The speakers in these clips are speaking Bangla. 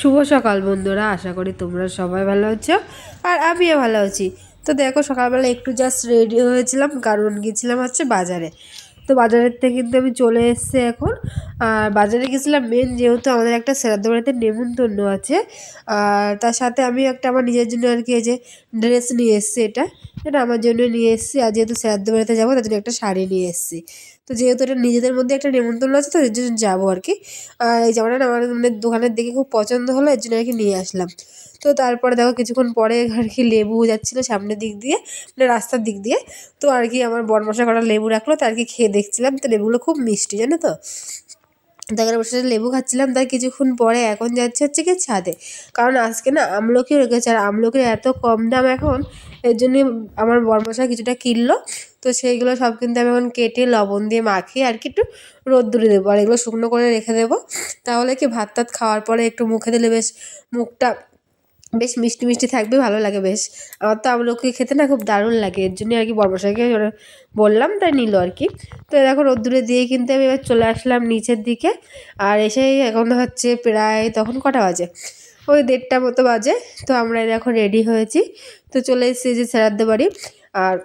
শুভ সকাল বন্ধুরা, আশা করি তোমরা সবাই ভালো আছো আর আমিও ভালো আছি। তো দেখো সকালবেলা একটু জাস্ট রেডি হয়েছিলাম, কারণ গেছিলাম হচ্ছে বাজারে। তো বাজারের থেকে কিন্তু আমি চলে এসেছি এখন। আর বাজারে গেছিলাম মেন যেহেতু আমাদের একটা শ্রাদ্ধ বাড়িতে নেমন্তন্ন আছে। আর তার সাথে আমি একটা আমার নিজের জন্য আর কি এই যে ড্রেস নিয়ে এসেছি এটা। এটা আমার জন্য নিয়ে এসেছি। আর যেহেতু শ্রাদ্ধ বাড়িতে যাব, তার জন্য একটা শাড়ি নিয়ে এসেছি। তো যেহেতু এটা নিজেদের মধ্যে একটা নেমন্তন্ন আছে, তো এর জন্য যাব আর কি। আর এই জামাটা আমার মানে দোকানের দিকে খুব পছন্দ হলো, এর জন্য আর কি নিয়ে আসলাম। তো তারপরে দেখো কিছুক্ষণ পরে আর কি লেবু যাচ্ছিল সামনের দিক দিয়ে মানে রাস্তার দিক দিয়ে। তো আর কি আমার বরমশা কটা লেবু রাখল তো আর কি খেয়ে দেখছিলাম। তো লেবুগুলো খুব মিষ্টি, জানো তো? তারপরে বসে লেবু খাচ্ছিলাম। তার কিছুক্ষণ পরে এখন যাচ্ছে হচ্ছে কি ছাদে। কারণ আজকে না আমলকি রেখেছে আর আমলকির এত কম দাম এখন, এর জন্যই আমার বরমশা কিছুটা কিনলো। তো সেইগুলো সব কিন্তু আমি এখন কেটে লবণ দিয়ে মাখিয়ে আর কি একটু রোদ্দুরে দেবো। আর এগুলো শুকনো করে রেখে দেবো। তাহলে কি ভাত টাত খাওয়ার পরে একটু মুখে দিলে বেশ মুখটা বেশ মিষ্টি মিষ্টি থাকবে, ভালো লাগে বেশ। আমার তো আমলকি খেতে না খুব দারুণ লাগে, এর জন্য আর কি বর্মশাইকে বললাম, তাই নিল আর কি। তো দেখো রোদ্দুরে দিয়ে কিন্তু আমি এবার চলে আসলাম নিচের দিকে, আর এসেই এখন হচ্ছে প্রায় তখন কটা বাজে? ওই দেড়টা মতো বাজে, তো আমরা দেখো রেডি হয়েছি। তো চলে এসেছি যে শ্রাদ্ধ বাড়ি আর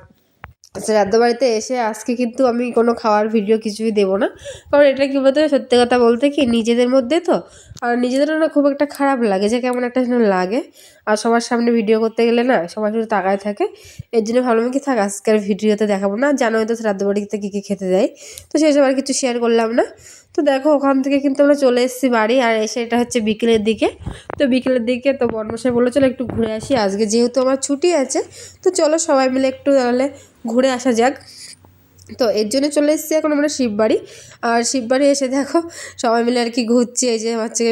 শ্রাদ্ধ বাড়িতে এসে আজকে কিন্তু আমি কোনো খাওয়ার ভিডিও কিছুই দেবো না। কারণ এটা কী বলতে, সত্যি কথা বলতে কি, নিজেদের মধ্যে তো, আর নিজেদেরও না খুব একটা খারাপ লাগে যে কেমন একটা যেন লাগে। আর সবার সামনে ভিডিও করতে গেলে না সবাই শুধু তাকায় থাকে। এর জন্য ভালো কি থাক, আজকের ভিডিওতে দেখাবো না। জানোই তো শ্রাদ্ধ বাড়িতে কী কী খেতে দেয়। তো সেসব আর কিছু শেয়ার করলাম না। তো দেখো, ওখান থেকে কিন্তু আমরা চলে এসেছি বাড়ি, আর এসে এটা হচ্ছে বিকেলের দিকে। তো বিকেলের দিকে তো বর্মশাই বলল চলো একটু ঘুরে আসি। আজকে যেহেতু আমার ছুটি আছে, তো চলো সবাই মিলে একটু তাহলে ঘুরে আসা যাক। তো এর জন্য চলে এসেছি এখন আমরা শিববাড়ি। আর শিববাড়ি এসে দেখো সবাই মিলে আর কি ঘুরছি। এই যে আমার হচ্ছে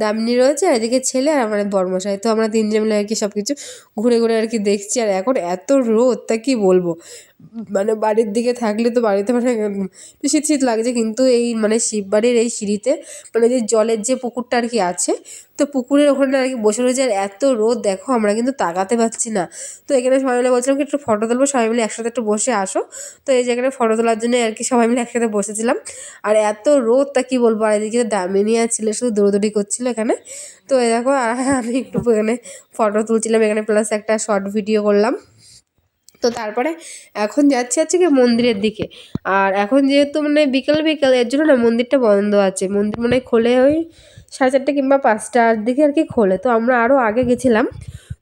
দামনি রয়েছে আর এদিকে ছেলে আর আমার বর্মশাই। তো আমরা তিনজন মিলে আর কি সব কিছু ঘুরে ঘুরে আর কি দেখছি। আর এখন এত রোদ, তা কি বলব? মানে বাড়ির দিকে থাকলে তো বাড়িতে মানে শীত শীত লাগছে, কিন্তু এই মানে শিববাড়ির এই সিঁড়িতে মানে যে জলের যে পুকুরটা আর কি আছে, তো পুকুরের ওখানে আর কি বসে রয়েছে আর এত রোদ, দেখো আমরা কিন্তু তাকাতে পারছি না। তো এখানে সবাই মিলে বলছিলাম কি একটু ফটো তুলবো, সবাই মিলে একসাথে একটু বসে আসো। তো এই জায়গায় ফটো তোলার জন্য আর কি সবাই মিলে একসাথে বসেছিলাম। আর এত রোদ, তা কী বলব? আর এদিকে দামিনী আর ছিল, শুধু দৌড়দৌড়ি করছিল এখানে। তো এই দেখো আমি একটু এখানে ফটো তুলছিলাম, এখানে প্লাস একটা শর্ট ভিডিও করলাম। তো তারপরে এখন যাচ্ছি হচ্ছে কি মন্দিরের দিকে। আর এখন যেহেতু মানে বিকেল বিকেল, এর জন্য না মন্দিরটা বন্ধ আছে। মন্দির মানে খোলে ওই সাড়ে চারটে কিংবা পাঁচটার দিকে আর কি খোলে। তো আমরা আরও আগে গেছিলাম।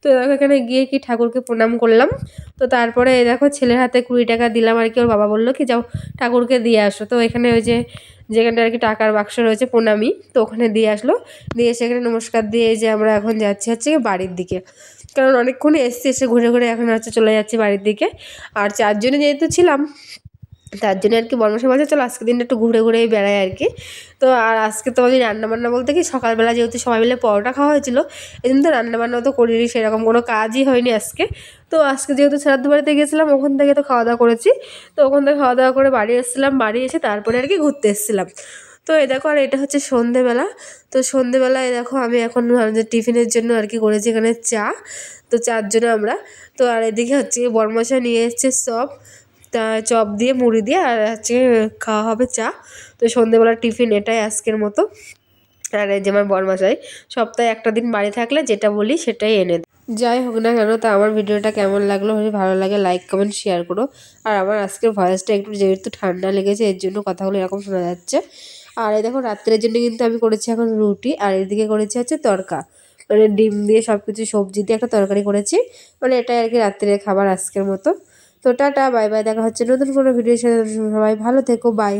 তো দেখো, এখানে গিয়ে কি ঠাকুরকে প্রণাম করলাম। তো তারপরে দেখো, ছেলের হাতে কুড়ি টাকা দিলাম আর কি, ওর বাবা বলল কি, যাও ঠাকুরকে দিয়ে আসো। তো এখানে ওই যে, যেখানটা আর কি টাকার বাক্স রয়েছে প্রণামী, তো ওখানে দিয়ে আসলো। দিয়ে সেখানে নমস্কার দিয়ে যে আমরা এখন যাচ্ছি হচ্ছে বাড়ির দিকে। কারণ অনেকক্ষণ এসছি, এসে ঘুরে ঘুরে এখন হচ্ছে চলে যাচ্ছি বাড়ির দিকে। আর চারজনে যেহেতু ছিলাম তার জন্য আর কি বর্মশা বলছে চলো আজকে দিনটা একটু ঘুরে ঘুরে বেড়াই আর কি। তো আর আজকে তো আমি রান্নাবান্না বলতে কি, সকালবেলা যেহেতু সবাই মিলে পরোটা খাওয়া হয়েছিল এই জন্য তো রান্নাবান্নাও তো করিনি, সেরকম কোনো কাজই হয়নি আজকে। তো আজকে যেহেতু শ্রাদ্ধ বাড়িতে গেছিলাম, ওখান থেকে তো খাওয়া দাওয়া করেছি। তো ওখান থেকে খাওয়া দাওয়া করে বাড়ি এসেছিলাম, বাড়ি এসে তারপরে আর কি ঘুরতে এসেছিলাম। তো এই দেখো, আর এটা হচ্ছে সন্ধেবেলা। তো সন্ধেবেলায় দেখো, আমি এখন টিফিনের জন্য আর কি করেছি এখানে চা। তো চার জন্য আমরা। তো আর এদিকে হচ্ছে বরমশা নিয়ে এসছে সব। তা চপ দিয়ে, মুড়ি দিয়ে আর হচ্ছে খাওয়া হবে চা। তো সন্ধেবেলার টিফিন এটাই আজকের মতো। আর এই যে আমার বরমাশাই, সপ্তাহে একটা দিন বাড়ি থাকলে যেটা বলি সেটাই এনে যাই হোক না কেন, তা আমার ভিডিওটা কেমন লাগল যদি ভালো লাগে লাইক, কমেন্ট শেয়ার করো। আর আমার আজকের ভয়েসটা একটু যেহেতু ঠান্ডা লেগেছে, এর জন্য কথাগুলো এরকম শোনা যাচ্ছে। আর এই দেখো রাত্রের জন্য কিন্তু আমি করেছি এখন রুটি, আর এদিকে করেছি হচ্ছে তরকা। মানে ডিম দিয়ে সব কিছু সবজি দিয়ে একটা তরকারি করেছি। মানে এটাই আর কি রাত্রের খাবার আজকের মতো। তো টাটা বাই বাই দেখা হচ্ছে নতুন কোনো ভিডিওর সাথে। সবাই ভালো থেকো বাই